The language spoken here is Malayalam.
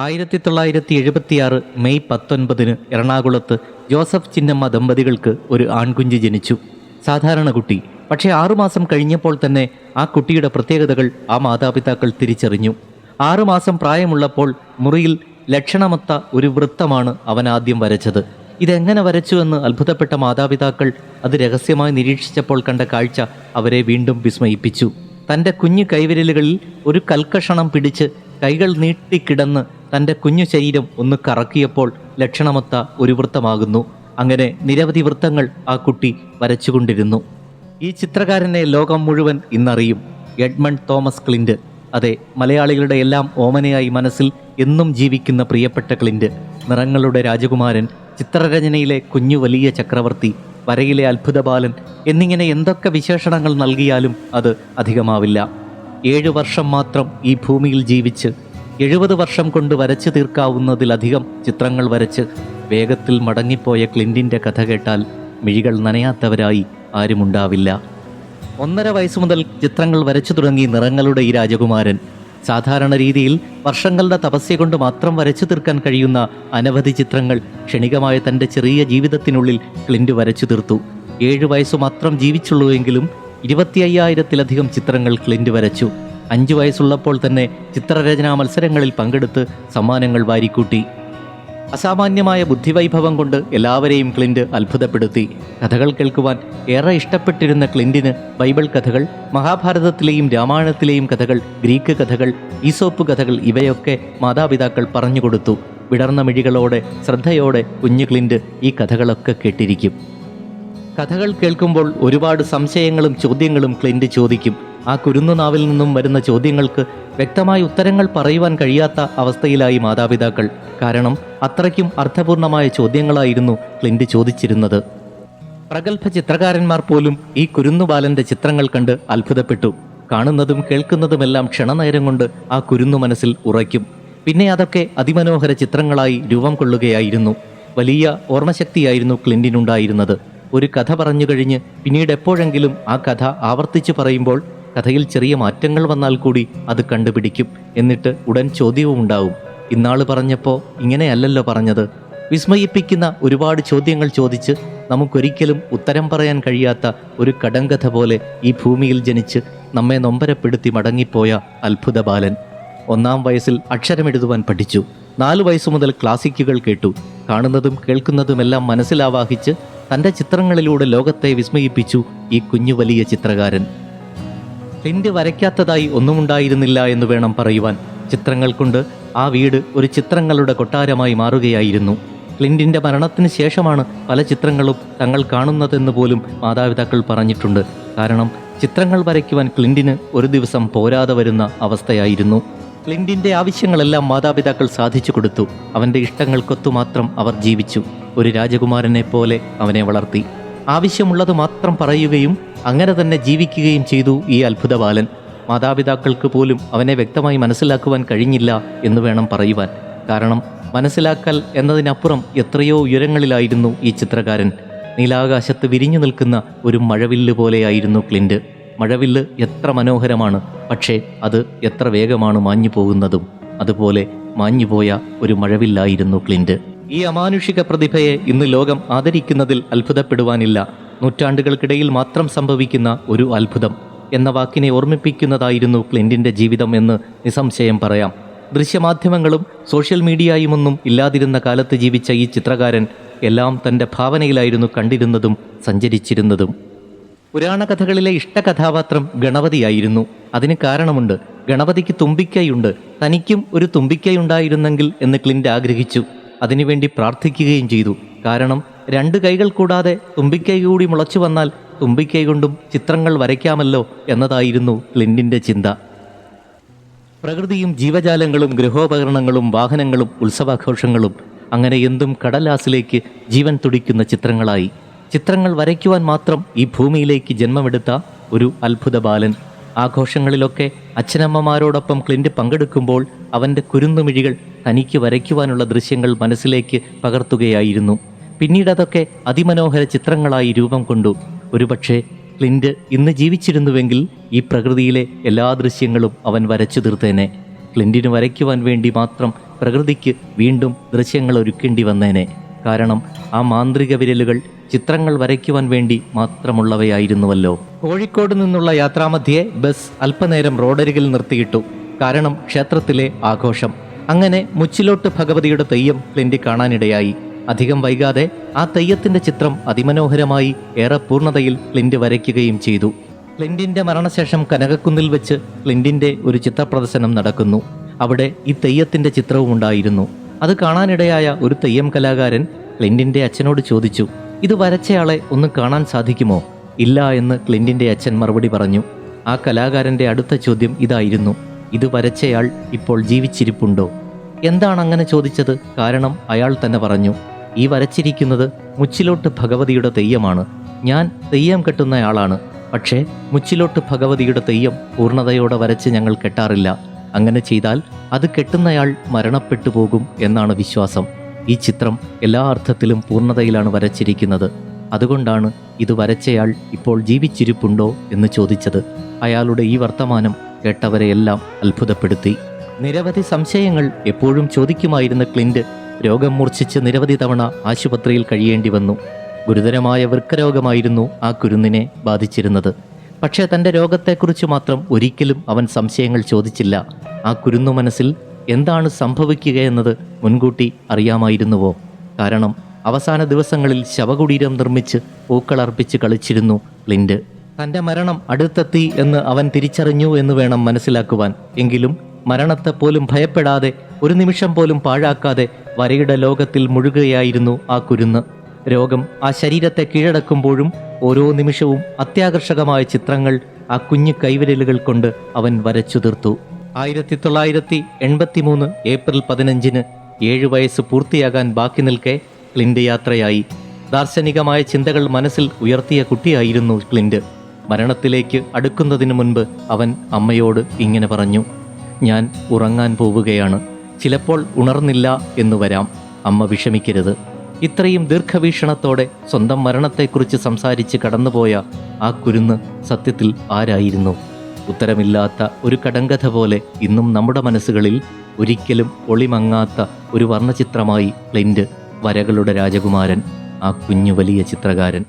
ആയിരത്തി തൊള്ളായിരത്തി എഴുപത്തിയാറ് മെയ് പത്തൊൻപതിന് എറണാകുളത്ത് ജോസഫ് ചിന്നമ്മ ദമ്പതികൾക്ക് ഒരു ആൺകുഞ്ഞ് ജനിച്ചു. സാധാരണ കുട്ടി. പക്ഷേ ആറുമാസം കഴിഞ്ഞപ്പോൾ തന്നെ ആ കുട്ടിയുടെ പ്രത്യേകതകൾ ആ മാതാപിതാക്കൾ തിരിച്ചറിഞ്ഞു. ആറുമാസം പ്രായമുള്ളപ്പോൾ മുറിയിൽ ലക്ഷണമൊത്ത ഒരു വൃത്തമാണ് അവൻ ആദ്യം വരച്ചത്. ഇതെങ്ങനെ വരച്ചുവെന്ന് അത്ഭുതപ്പെട്ട മാതാപിതാക്കൾ അത് രഹസ്യമായി നിരീക്ഷിച്ചപ്പോൾ കണ്ട കാഴ്ച അവരെ വീണ്ടും വിസ്മയിപ്പിച്ചു. തന്റെ കുഞ്ഞു കൈവിരലുകളിൽ ഒരു കൽക്കഷണം പിടിച്ച് കൈകൾ നീട്ടിക്കിടന്ന് തന്റെ കുഞ്ഞു ശരീരം ഒന്ന് കറക്കിയപ്പോൾ ലക്ഷണമൊത്ത ഒരു വൃത്തമാകുന്നു അങ്ങനെ നിരവധി വൃത്തങ്ങൾ ആ കുട്ടി വരച്ചുകൊണ്ടിരുന്നു. ഈ ചിത്രകാരനെ ലോകം മുഴുവൻ ഇന്നറിയും. എഡ്മണ്ട് തോമസ് ക്ലിൻഡ് അതെ മലയാളികളുടെ എല്ലാം ഓമനയായി മനസ്സിൽ എന്നും ജീവിക്കുന്ന പ്രിയപ്പെട്ട ക്ലിൻഡ് നിറങ്ങളുടെ രാജകുമാരൻ ചിത്രരചനയിലെ കുഞ്ഞു വലിയ ചക്രവർത്തി വരയിലെ അത്ഭുതബാലൻ എന്നിങ്ങനെ എന്തൊക്കെ വിശേഷണങ്ങൾ നൽകിയാലും അത് അധികമാവില്ല. ഏഴു വർഷം മാത്രം ഈ ഭൂമിയിൽ ജീവിച്ച് എഴുപത് വർഷം കൊണ്ട് വരച്ചു തീർക്കാവുന്നതിലധികം ചിത്രങ്ങൾ വരച്ച് വേഗത്തിൽ മടങ്ങിപ്പോയ ക്ലിന്റിന്റെ കഥ കേട്ടാൽ മിഴികൾ നനയാത്തവരായി ആരുമുണ്ടാവില്ല. ഒന്നര വയസ്സ് മുതൽ ചിത്രങ്ങൾ വരച്ചു തുടങ്ങി നിറങ്ങളുടെ ഈ രാജകുമാരൻ സാധാരണ രീതിയിൽ വർഷങ്ങളുടെ തപസ്യ കൊണ്ട് മാത്രം വരച്ചു തീർക്കാൻ കഴിയുന്ന അനവധി ചിത്രങ്ങൾ ക്ഷണികമായ തന്റെ ചെറിയ ജീവിതത്തിനുള്ളിൽ ക്ലിന്റ് വരച്ചു തീർത്തു. ഏഴു വയസ്സു മാത്രം ജീവിച്ചുള്ളൂവെങ്കിലും ഇരുപത്തി അയ്യായിരത്തിലധികം ചിത്രങ്ങൾ ക്ലിന്റ് വരച്ചു. അഞ്ചു വയസ്സുള്ളപ്പോൾ തന്നെ ചിത്രരചനാ മത്സരങ്ങളിൽ പങ്കെടുത്ത് സമ്മാനങ്ങൾ വാരിക്കൂട്ടി. അസാമാന്യമായ ബുദ്ധിവൈഭവം കൊണ്ട് എല്ലാവരെയും ക്ലിന്റ് അത്ഭുതപ്പെടുത്തി. കഥകൾ കേൾക്കുവാൻ ഏറെ ഇഷ്ടപ്പെട്ടിരുന്ന ക്ലിന്റിന് ബൈബിൾ കഥകൾ മഹാഭാരതത്തിലെയും രാമായണത്തിലെയും കഥകൾ ഗ്രീക്ക് കഥകൾ ഈസോപ്പ് കഥകൾ ഇവയൊക്കെ മാതാപിതാക്കൾ പറഞ്ഞുകൊടുത്തു വിടർന്ന മിഴികളോടെ ശ്രദ്ധയോടെ കുഞ്ഞു ക്ലിന്റ് ഈ കഥകളൊക്കെ കേട്ടിരിക്കും. കഥകൾ കേൾക്കുമ്പോൾ ഒരുപാട് സംശയങ്ങളും ചോദ്യങ്ങളും ക്ലിന്റ് ചോദിക്കും. ആ കുരുന്നു നാവിൽ നിന്നും വരുന്ന ചോദ്യങ്ങൾക്ക് വ്യക്തമായ ഉത്തരങ്ങൾ പറയുവാൻ കഴിയാത്ത അവസ്ഥയിലായി മാതാപിതാക്കൾ. കാരണം അത്രയ്ക്കും അർത്ഥപൂർണമായ ചോദ്യങ്ങളായിരുന്നു ക്ലിന്റ് ചോദിച്ചിരുന്നത്. പ്രഗത്ഭ ചിത്രകാരന്മാർ പോലും ഈ കുരുന്നുബാലന്റെ ചിത്രങ്ങൾ കണ്ട് അത്ഭുതപ്പെട്ടു. കാണുന്നതും കേൾക്കുന്നതുമെല്ലാം ക്ഷണനേരം കൊണ്ട് ആ കുരുന്നു മനസ്സിൽ ഉറയ്ക്കും. പിന്നെ അതൊക്കെ അതിമനോഹര ചിത്രങ്ങളായി രൂപം കൊള്ളുകയായിരുന്നു. വലിയ ഓർമ്മശക്തിയായിരുന്നു ക്ലിന്റിനുണ്ടായിരുന്നത് ഒരു കഥ പറഞ്ഞു കഴിഞ്ഞ് പിന്നീട് എപ്പോഴെങ്കിലും ആ കഥ ആവർത്തിച്ചു പറയുമ്പോൾ കഥയിൽ ചെറിയ മാറ്റങ്ങൾ വന്നാൽ കൂടി അത് കണ്ടുപിടിക്കും എന്നിട്ട് ഉടൻ ചോദ്യവും ഉണ്ടാവും. ഇന്നാൾ പറഞ്ഞപ്പോൾ ഇങ്ങനെയല്ലല്ലോ പറഞ്ഞത്. വിസ്മയിപ്പിക്കുന്ന ഒരുപാട് ചോദ്യങ്ങൾ ചോദിച്ച് നമുക്കൊരിക്കലും ഉത്തരം പറയാൻ കഴിയാത്ത ഒരു കടങ്കഥ പോലെ ഈ ഭൂമിയിൽ ജനിച്ച് നമ്മെ നൊമ്പരപ്പെടുത്തി മടങ്ങിപ്പോയ അത്ഭുത ബാലൻ. ഒന്നാം വയസ്സിൽ അക്ഷരമെഴുതുവാൻ പഠിച്ചു. നാലു വയസ്സു മുതൽ ക്ലാസിക്കുകൾ കേട്ടു. കാണുന്നതും കേൾക്കുന്നതുമെല്ലാം മനസ്സിലാവാഹിച്ച് തന്റെ ചിത്രങ്ങളിലൂടെ ലോകത്തെ വിസ്മയിപ്പിച്ചു ഈ കുഞ്ഞു വലിയ ചിത്രകാരൻ. ക്ലിന്റ് വരയ്ക്കാത്തതായി ഒന്നുമുണ്ടായിരുന്നില്ല എന്ന് വേണം പറയുവാൻ. ചിത്രങ്ങൾ കൊണ്ട് ആ വീട് ഒരു ചിത്രങ്ങളുടെ കൊട്ടാരമായി മാറുകയായിരുന്നു. ക്ലിന്റിന്റെ മരണത്തിന് ശേഷമാണ് പല ചിത്രങ്ങളും തങ്ങൾ കാണുന്നതെന്ന് പോലും മാതാപിതാക്കൾ പറഞ്ഞിട്ടുണ്ട്. കാരണം ചിത്രങ്ങൾ വരയ്ക്കുവാൻ ക്ലിന്റിന് ഒരു ദിവസം പോരാതെ വരുന്ന അവസ്ഥയായിരുന്നു. ക്ലിന്റിന്റെ ആവശ്യങ്ങളെല്ലാം മാതാപിതാക്കൾ സാധിച്ചു കൊടുത്തു. അവന്റെ ഇഷ്ടങ്ങൾക്കൊത്തു മാത്രം അവർ ജീവിച്ചു. ഒരു രാജകുമാരനെ പോലെ അവനെ വളർത്തി. ആവശ്യമുള്ളത് മാത്രം പറയുകയും അങ്ങനെ തന്നെ ജീവിക്കുകയും ചെയ്തു ഈ അത്ഭുത ബാലൻ. മാതാപിതാക്കൾക്ക് പോലും അവനെ വ്യക്തമായി മനസ്സിലാക്കുവാൻ കഴിഞ്ഞില്ല എന്ന് വേണം പറയുവാൻ. കാരണം മനസ്സിലാക്കൽ എന്നതിനപ്പുറം എത്രയോ ഉയരങ്ങളിലായിരുന്നു ഈ ചിത്രകാരൻ. നീലാകാശത്ത് വിരിഞ്ഞു നിൽക്കുന്ന ഒരു മഴവില്ല് പോലെയായിരുന്നു ക്ലിന്റ് മഴവില്ല് എത്ര മനോഹരമാണ് പക്ഷേ അത് എത്ര വേഗമാണ് മാഞ്ഞു പോകുന്നതും. അതുപോലെ മാഞ്ഞുപോയ ഒരു മഴവില്ലായിരുന്നു ക്ലിന്റ് ഈ അമാനുഷിക പ്രതിഭയെ ഇന്ന് ലോകം ആദരിക്കുന്നതിൽ അത്ഭുതപ്പെടുവാനില്ല. നൂറ്റാണ്ടുകൾക്കിടയിൽ മാത്രം സംഭവിക്കുന്ന ഒരു അത്ഭുതം എന്ന വാക്കിനെ ഓർമ്മിപ്പിക്കുന്നതായിരുന്നു ക്ലിന്റിന്റെ ജീവിതം എന്ന് നിസ്സംശയം പറയാം. ദൃശ്യമാധ്യമങ്ങളും സോഷ്യൽ മീഡിയയുമൊന്നും ഇല്ലാതിരുന്ന കാലത്ത് ജീവിച്ച ഈ ചിത്രകാരൻ എല്ലാം തന്റെ ഭാവനയിലായിരുന്നു കണ്ടിരുന്നതും സഞ്ചരിച്ചിരുന്നതും. പുരാണ കഥകളിലെ ഇഷ്ടകഥാപാത്രം ഗണപതിയായിരുന്നു. അതിന് കാരണമുണ്ട് ഗണപതിക്ക് തുമ്പിക്കൈയുണ്ട്. തനിക്കും ഒരു തുമ്പിക്കൈയുണ്ടായിരുന്നെങ്കിൽ എന്ന് ക്ലിന്റ് ആഗ്രഹിച്ചു. അതിനുവേണ്ടി പ്രാർത്ഥിക്കുകയും ചെയ്തു. കാരണം രണ്ട് കൈകൾ കൂടാതെ തുമ്പിക്കൈ കൂടി മുളച്ചു വന്നാൽ തുമ്പിക്കൈ കൊണ്ടും ചിത്രങ്ങൾ വരയ്ക്കാമല്ലോ എന്നതായിരുന്നു ക്ലിന്റിന്റെ ചിന്ത. പ്രകൃതിയും ജീവജാലങ്ങളും ഗൃഹോപകരണങ്ങളും വാഹനങ്ങളും ഉത്സവാഘോഷങ്ങളും അങ്ങനെ എന്തും കടലാസിലേക്ക് ജീവൻ തുടിക്കുന്ന ചിത്രങ്ങളായി. ചിത്രങ്ങൾ വരയ്ക്കുവാൻ മാത്രം ഈ ഭൂമിയിലേക്ക് ജന്മമെടുത്ത ഒരു അത്ഭുത ബാലൻ. ആഘോഷങ്ങളിലൊക്കെ അച്ഛനമ്മമാരോടൊപ്പം ക്ലിന്റ് പങ്കെടുക്കുമ്പോൾ അവന്റെ കുരുന്നുമിഴികൾ തനിക്ക് വരയ്ക്കുവാനുള്ള ദൃശ്യങ്ങൾ മനസ്സിലേക്ക് പകർത്തുകയായിരുന്നു. പിന്നീട് അതൊക്കെ അതിമനോഹര ചിത്രങ്ങളായി രൂപം കൊണ്ടു. ഒരുപക്ഷെ ക്ലിന്റ് ഇന്ന് ജീവിച്ചിരുന്നുവെങ്കിൽ ഈ പ്രകൃതിയിലെ എല്ലാ ദൃശ്യങ്ങളും അവൻ വരച്ചു തീർത്തേനെ. ക്ലിന്റിന് വരയ്ക്കുവാൻ വേണ്ടി മാത്രം പ്രകൃതിക്ക് വീണ്ടും ദൃശ്യങ്ങൾ ഒരുക്കേണ്ടി വന്നേനെ. കാരണം ആ മാന്ത്രിക വിരലുകൾ ചിത്രങ്ങൾ വരയ്ക്കുവാൻ വേണ്ടി മാത്രമുള്ളവയായിരുന്നുവല്ലോ. കോഴിക്കോട് നിന്നുള്ള യാത്രാമധ്യേ ബസ് അല്പനേരം റോഡരികിൽ നിർത്തിയിട്ടു. കാരണം ക്ഷേത്രത്തിലെ ആഘോഷം. അങ്ങനെ മുച്ചിലോട്ട് ഭഗവതിയുടെ തെയ്യം ക്ലിന്റ് കാണാനിടയായി. അധികം വൈകാതെ ആ തെയ്യത്തിന്റെ ചിത്രം അതിമനോഹരമായി ഏറെ പൂർണതയിൽ ക്ലിൻഡ് വരയ്ക്കുകയും ചെയ്തു. ക്ലിൻഡിന്റെ മരണശേഷം കനകക്കുന്നിൽ വെച്ച് ക്ലിൻഡിന്റെ ഒരു ചിത്രപ്രദർശനം നടക്കുന്നു. അവിടെ ഈ തെയ്യത്തിന്റെ ചിത്രവും ഉണ്ടായിരുന്നു. അത് കാണാനിടയായ ഒരു തെയ്യം കലാകാരൻ ക്ലിൻഡിന്റെ അച്ഛനോട് ചോദിച്ചു ഇത് വരച്ചയാളെ ഒന്ന് കാണാൻ സാധിക്കുമോ? ഇല്ല എന്ന് ക്ലിൻഡിന്റെ അച്ഛൻ മറുപടി പറഞ്ഞു. ആ കലാകാരന്റെ അടുത്ത ചോദ്യം ഇതായിരുന്നു ഇത് വരച്ചയാൾ ഇപ്പോൾ ജീവിച്ചിരിപ്പുണ്ടോ? എന്താണ് അങ്ങനെ ചോദിച്ചത്? കാരണം അയാൾ തന്നെ പറഞ്ഞു ഈ വരച്ചിരിക്കുന്നത് മുച്ചിലോട്ട് ഭഗവതിയുടെ തെയ്യമാണ്. ഞാൻ തെയ്യം കെട്ടുന്നയാളാണ്. പക്ഷേ മുച്ചിലോട്ട് ഭഗവതിയുടെ തെയ്യം പൂർണതയോടെ വരച്ച് ഞങ്ങൾ കെട്ടാറില്ല. അങ്ങനെ ചെയ്താൽ അത് കെട്ടുന്നയാൾ മരണപ്പെട്ടു പോകും എന്നാണ് വിശ്വാസം. ഈ ചിത്രം എല്ലാ അർത്ഥത്തിലും പൂർണതയിലാണ് വരച്ചിരിക്കുന്നത്. അതുകൊണ്ടാണ് ഇത് വരച്ചയാൾ ഇപ്പോൾ ജീവിച്ചിരിപ്പുണ്ടോ എന്ന് ചോദിച്ചത്. അയാളുടെ ഈ വർത്തമാനം കേട്ടവരെയെല്ലാം അത്ഭുതപ്പെടുത്തി. നിരവധി സംശയങ്ങൾ എപ്പോഴും ചോദിക്കുമായിരുന്ന ക്ലിന്റ് രോഗം മൂർച്ഛിച്ച് നിരവധി തവണ ആശുപത്രിയിൽ കഴിയേണ്ടി വന്നു. ഗുരുതരമായ വൃക്കരോഗമായിരുന്നു ആ കുരുന്നിനെ ബാധിച്ചിരുന്നത്. പക്ഷേ തന്റെ രോഗത്തെക്കുറിച്ച് മാത്രം ഒരിക്കലും അവൻ സംശയങ്ങൾ ചോദിച്ചില്ല. ആ കുരുന്നു മനസ്സിൽ എന്താണ് സംഭവിക്കുകയെന്നത് മുൻകൂട്ടി അറിയാമായിരുന്നുവോ? കാരണം അവസാന ദിവസങ്ങളിൽ ശവകുടീരം നിർമ്മിച്ച് പൂക്കളർപ്പിച്ച് കളിച്ചിരുന്നു ലിൻഡ്. തന്റെ മരണം അടുത്തെത്തി എന്ന് അവൻ തിരിച്ചറിഞ്ഞു എന്ന് വേണം മനസ്സിലാക്കുവാൻ. എങ്കിലും മരണത്തെ പോലും ഭയപ്പെടാതെ ഒരു നിമിഷം പോലും പാഴാക്കാതെ വരയുടെ ലോകത്തിൽ മുഴുകുകയായിരുന്നു ആ കുരുന്ന്. രോഗം ആ ശരീരത്തെ കീഴടക്കുമ്പോഴും ഓരോ നിമിഷവും അത്യാകർഷകമായ ചിത്രങ്ങൾ ആ കുഞ്ഞു കൈവിരലുകൾ കൊണ്ട് അവൻ വരച്ചു തീർത്തു ആയിരത്തി തൊള്ളായിരത്തി എൺപത്തി മൂന്ന് ഏപ്രിൽ പതിനഞ്ചിന് ഏഴ് വയസ്സ് പൂർത്തിയാകാൻ ബാക്കി നിൽക്കെ ക്ലിന്റ് യാത്രയായി. ദാർശനികമായ ചിന്തകൾ മനസ്സിൽ ഉയർത്തിയ കുട്ടിയായിരുന്നു ക്ലിന്റ് മരണത്തിലേക്ക് അടുക്കുന്നതിന് മുൻപ് അവൻ അമ്മയോട് ഇങ്ങനെ പറഞ്ഞു ഞാൻ ഉറങ്ങാൻ പോവുകയാണ്. ചിലപ്പോൾ ഉണർന്നില്ല എന്നു വരാം. അമ്മ വിഷമിക്കരുത്. ഇത്രയും ദീർഘവീക്ഷണത്തോടെ സ്വന്തം മരണത്തെക്കുറിച്ച് സംസാരിച്ച് കടന്നുപോയ ആ കുരുന്ന് സത്യത്തിൽ ആരായിരുന്നു? ഉത്തരമില്ലാത്ത ഒരു കടങ്കഥ പോലെ ഇന്നും നമ്മുടെ മനസ്സുകളിൽ ഒരിക്കലും ഒളിമങ്ങാത്ത ഒരു വർണചിത്രമായി ക്ലിന്റ് വരകളുടെ രാജകുമാരൻ ആ കുഞ്ഞു വലിയ ചിത്രകാരൻ.